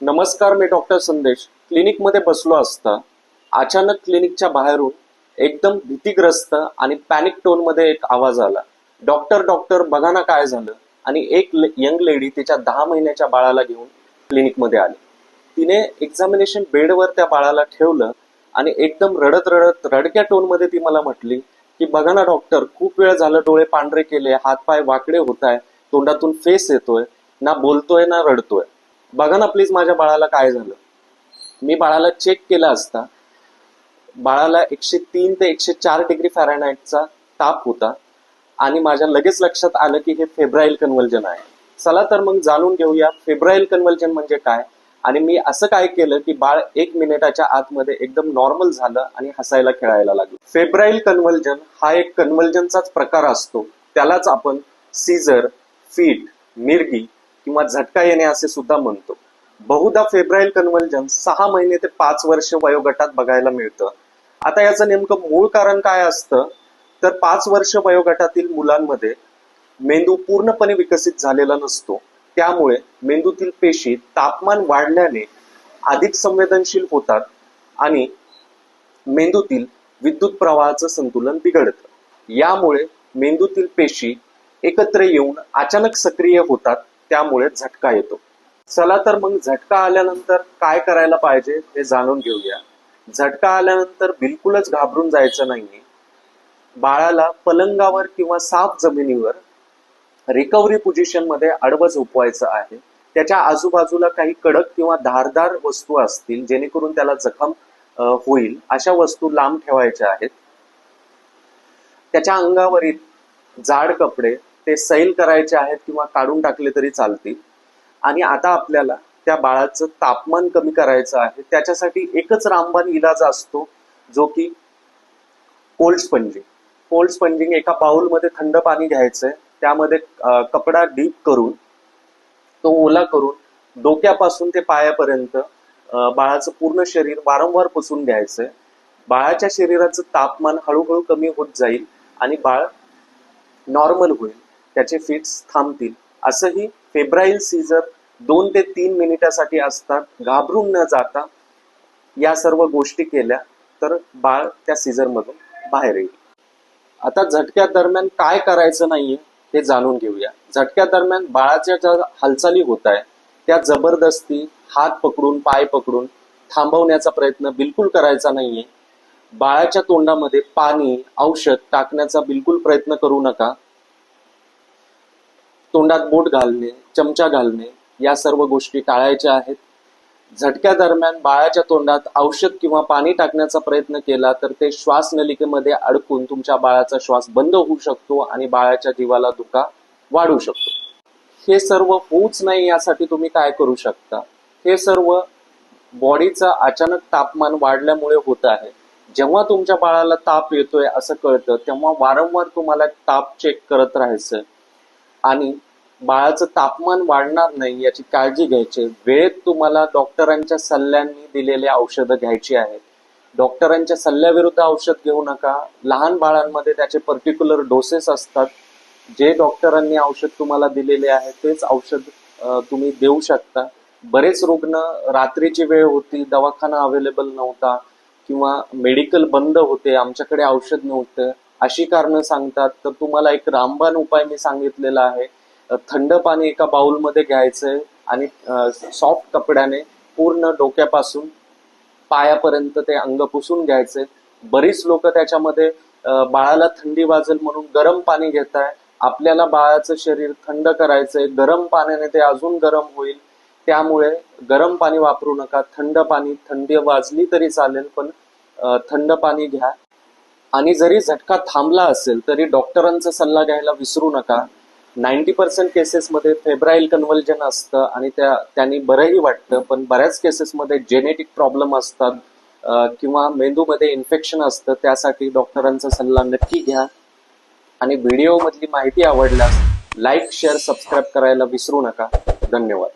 नमस्कार मी डॉक्टर संदेश. क्लिनिकमध्ये बसलो असता अचानक क्लिनिकच्या बाहेरून एकदम भीतीग्रस्त आणि पॅनिक टोनमध्ये एक आवाज आला. डॉक्टर डॉक्टर बघा ना काय झालं. आणि एक यंग लेडी तिच्या दहा महिन्याच्या बाळाला घेऊन क्लिनिकमध्ये आली. तिने एक्झामिनेशन बेडवर त्या बाळाला ठेवलं आणि एकदम रडत रडत रडक्या टोनमध्ये ती मला म्हटली की बघा ना डॉक्टर खूप वेळ झालं डोळे पांढरे केले हातपाय वाकडे होत आहे तोंडातून फेस येतोय ना बोलतोय ना रडतोय. बघा ना प्लीज माझ्या बाळाला काय झालं. मी बाळाला चेक केला असता बाळाला एकशे तीन ते एकशे चार डिग्री फॅरेनहाइटचा ताप होता आणि माझ्या लगेच लक्षात आलं की हे फेब्राईल कन्व्हल्जन आहे. चला तर मग जाणून घेऊया फेब्राईल कन्व्हल्जन म्हणजे काय? आणि मी असं काय केलं की बाळ एक मिनिटाच्या आतमध्ये एकदम नॉर्मल झालं आणि हसायला खेळायला लागलं. फेब्राईल कन्व्हल्जन हा एक कन्व्हल्जनचाच प्रकार असतो. त्यालाच आपण सीझर फीट मिरगी किंवा झटका येणे असे सुद्धा म्हणतो. बहुधा फेब्राईल कन्व्हल्जन सहा महिने ते पाच वर्ष वयोगटात बघायला मिळतं. आता याचं नेमकं मूळ कारण काय असतं? तर पाच वर्ष वयोगटातील मुलांमध्ये मेंदू पूर्णपणे विकसित झालेला नसतो. त्यामुळे मेंदूतील पेशी तापमान वाढल्याने अधिक संवेदनशील होतात आणि मेंदूतील विद्युत प्रवाहाचं संतुलन बिघडतं. यामुळे मेंदूतील पेशी एकत्र येऊन अचानक सक्रिय होतात त्यामुळे झटका येतो. चला तर मग झटका आल्यानंतर काय करायला पाहिजे हे जाणून घेऊया. झटका आल्यानंतर बिलकुलच घाबरून जायचं नाहीये. बाळाला पलंगावर किंवा साफ जमिनीवर रिकव्हरी पोझिशनमध्ये आडवं झोपवायचं आहे. त्याच्या आजूबाजूला काही कडक किंवा धारदार वस्तू असतील जेणेकरून त्याला जखम होईल अशा वस्तू लांब ठेवायच्या आहेत. त्याच्या अंगावरील जाड कपडे ते सैल करायचे आहेत किंवा काढून टाकले तरी चालतील. आणि आता आपल्याला त्या बाळाचं तापमान कमी करायचं आहे. त्याच्यासाठी एकच रामबाण इलाज असतो जो की कोल्ड स्पंजिंग कोल्ड स्पंजिंग एका बाउलमध्ये थंड पाणी घ्यायचंय. त्यामध्ये कपडा डीप करून तो ओला करून डोक्यापासून ते पायापर्यंत बाळाचं पूर्ण शरीर वारंवार पुसून घ्यायचंय. बाळाच्या शरीराचं तापमान हळूहळू कमी होत जाईल आणि बाळ नॉर्मल होईल. त्याचे फिट्स थांबतील. असंही फेब्राईल सीझर दोन ते तीन मिनिटासाठी असतात. घाबरून न जाता या सर्व गोष्टी केल्या तर बाळ त्या सीझर मधून बाहेर येईल. आता झटक्या दरम्यान काय करायचं नाहीये हे जाणून घेऊया. झटक्या दरम्यान बाळाच्या ज्या हालचाली होत आहे त्या जबरदस्ती हात पकडून पाय पकडून थांबवण्याचा प्रयत्न बिलकुल करायचा नाहीये. बाळाच्या तोंडामध्ये पाणी औषध टाकण्याचा बिलकुल प्रयत्न करू नका. तोंडात बोट घालणे चमचा घालणे या सर्व गोष्टी टाळायच्या आहेत. झटक्या दरम्यान बाळाच्या तोंडात औषध किंवा पाणी टाकण्याचा प्रयत्न केला तर ते श्वास नलिकेमध्ये अडकून तुमच्या बाळाचा श्वास बंद होऊ शकतो आणि बाळाच्या जीवाला धोका वाढू शकतो. हे सर्व होऊच नाही यासाठी तुम्ही काय करू शकता? हे सर्व बॉडीचं अचानक तापमान वाढल्यामुळे होत आहे. जेव्हा तुमच्या बाळाला ताप येतोय असं कळतं तेव्हा वारंवार तुम्हाला ताप चेक करत राहायचं आणि बाळाचं तापमान वाढणार नाही याची काळजी घ्यायची. वेळेत तुम्हाला डॉक्टरांच्या सल्ल्यांनी दिलेली औषधं घ्यायची आहेत. डॉक्टरांच्या सल्ल्याविरुद्ध औषध घेऊ नका. लहान बाळांमध्ये त्याचे पर्टिक्युलर डोसेस असतात. जे डॉक्टरांनी औषध तुम्हाला दिलेले आहे तेच औषध तुम्ही देऊ शकता. बरेच रुग्ण रात्रीची वेळ होती दवाखाना अवेलेबल नव्हता किंवा मेडिकल बंद होते आमच्याकडे औषध नव्हतं. अशी कारणं सांगतात. तर तुम्हाला एक रामबाण उपाय मी सांगितलेला आहे. थंड पाणी एका बाउलमध्ये घ्यायचंय आणि सॉफ्ट कपड्याने पूर्ण डोक्यापासून पायापर्यंत ते अंग पुसून घ्यायचे बरीच लोक त्याच्यामध्ये बाळाला थंडी वाजेल म्हणून गरम पाणी घेत आहे आपल्याला बाळाचं शरीर थंड करायचंय. गरम पाण्याने ते अजून गरम होईल. त्यामुळे गरम पाणी वापरू नका. थंड पाणी थंडी वाजली तरी चालेल पण थंड पाणी घ्या. आणि जरी झटका थांबला असेल तरी डॉक्टरांचा सल्ला घ्यायला विसरू नका. नाईन्टी पर्सेंट केसेसमध्ये फेब्राईल कन्व्हल्जन असतं आणि त्या त्यांनी बरंही वाटतं पण बऱ्याच केसेसमध्ये जेनेटिक प्रॉब्लेम असतात किंवा मेंदूमध्ये इन्फेक्शन असतं त्यासाठी डॉक्टरांचा सल्ला नक्की घ्या. आणि व्हिडिओमधली माहिती आवडल्यास लाईक शेअर सबस्क्राईब करायला विसरू नका. धन्यवाद.